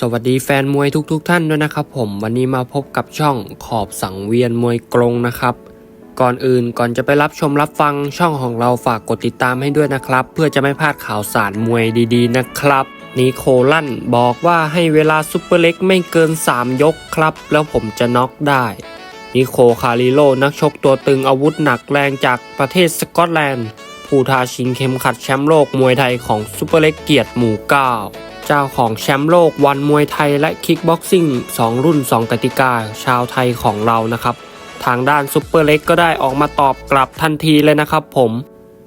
สวัสดีแฟนมวยทุกๆทท่านด้วยนะครับผมวันนี้มาพบกับช่องขอบสังเวียนมวยกรงนะครับ ก่อนอื่นก่อนจะไปรับชมรับฟังช่องของเราฝากกดติดตามให้ด้วยนะครับ เพื่อจะไม่พลาดข่าวสารมวยดีๆนะครับนิโคลันบอกว่าให้เวลาซุปเปอร์เล็กไม่เกิน 3 ยกครับ แล้วผมจะน็อกได้นิโคคาริโลนักชกตัวตึงอาวุธหนักแรงจากประเทศสกอตแลนด์ผู้ท้าชิงเข็มขัดแชมป์โลกมวยไทยของซุปเปอร์เล็กเกียรติหมู่เก้า เจ้าของแชมป์โลกวันมวยไทยและคิกบ็อกซิ่ง 2 รุ่น 2 กติกา ชาวไทยของเรานะครับ ทางด้านซุปเปอร์เล็กก็ได้ออกมาตอบกลับทันทีเลยนะครับผม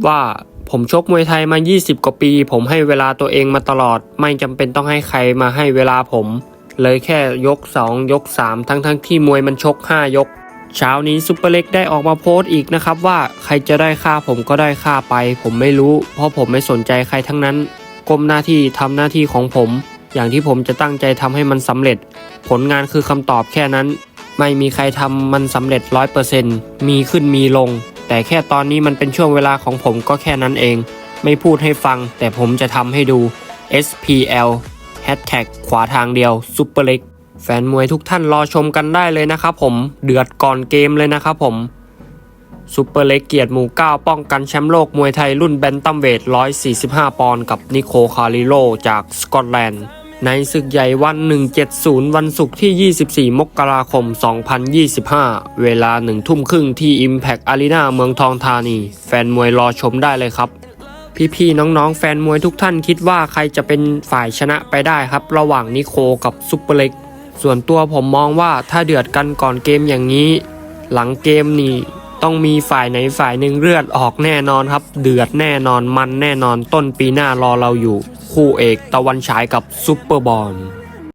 ว่าผมชกมวยไทยมา 20 กว่าปี ผมให้เวลาตัวเองมาตลอด ไม่จำเป็นต้องให้ใครมาให้เวลาผม เลยแค่ยก 2 ยก 3 ทั้งทั้งที่มวยมันชก 5 ยก เช้านี้ซุปเปอร์เล็กได้ออกมาโพสต์อีกนะครับว่าใครจะได้ค่าผมก็ได้ค่าไป ผมไม่รู้ เพราะผมไม่สนใจใครทั้งนั้น ก้มหน้าที่ทำหน้าที่ของผม อย่างที่ผมจะตั้งใจทำให้มันสำเร็จ ผลงานคือคำตอบแค่นั้น ไม่มีใครทำมันสำเร็จร้อยเปอร์เซ็นต์มีขึ้นมีลง แต่แค่ตอนนี้มันเป็นช่วงเวลาของผมก็แค่นั้นเอง ไม่พูดให้ฟัง แต่ผมจะทำให้ดู SPL Hashtag ขวาทางเดียวซุปเปอร์เล็กแฟนมวยทุกท่านรอชมกันได้เลยนะครับผม เดือดก่อนเกมเลยนะครับผม ซุปเปอร์เล็กเกียรติหมู่9ป้องกันแชมป์โลกมวยไทยรุ่นแบนตัมเวท 145 ปอนด์กับนิโคคาริโลจากสกอตแลนด์ ในศึกใหญ่วัน 170 วันศุกร์ที่ 24 มกราคม 2025 เวลา1ทุ่มครึ่งที่ Impact Arena เมืองทองธานี แฟนมวยรอชมได้เลยครับ พี่ๆน้องๆ แฟนมวยทุกท่านคิดว่าใครจะเป็นฝ่ายชนะไปได้ครับ ระหว่างนิโคกับซุปเปอร์เล็กส่วนตัวผมมองว่าถ้าเดือดกันก่อนเกมอย่างนี้ หลังเกมนี่ ต้องมีฝ่ายไหนฝ่ายหนึ่งเลือดออกแน่นอนครับ เดือดแน่นอนมันแน่นอนต้นปีหน้ารอเราอยู่ คู่เอกตะวันฉายกับซุปเปอร์บอล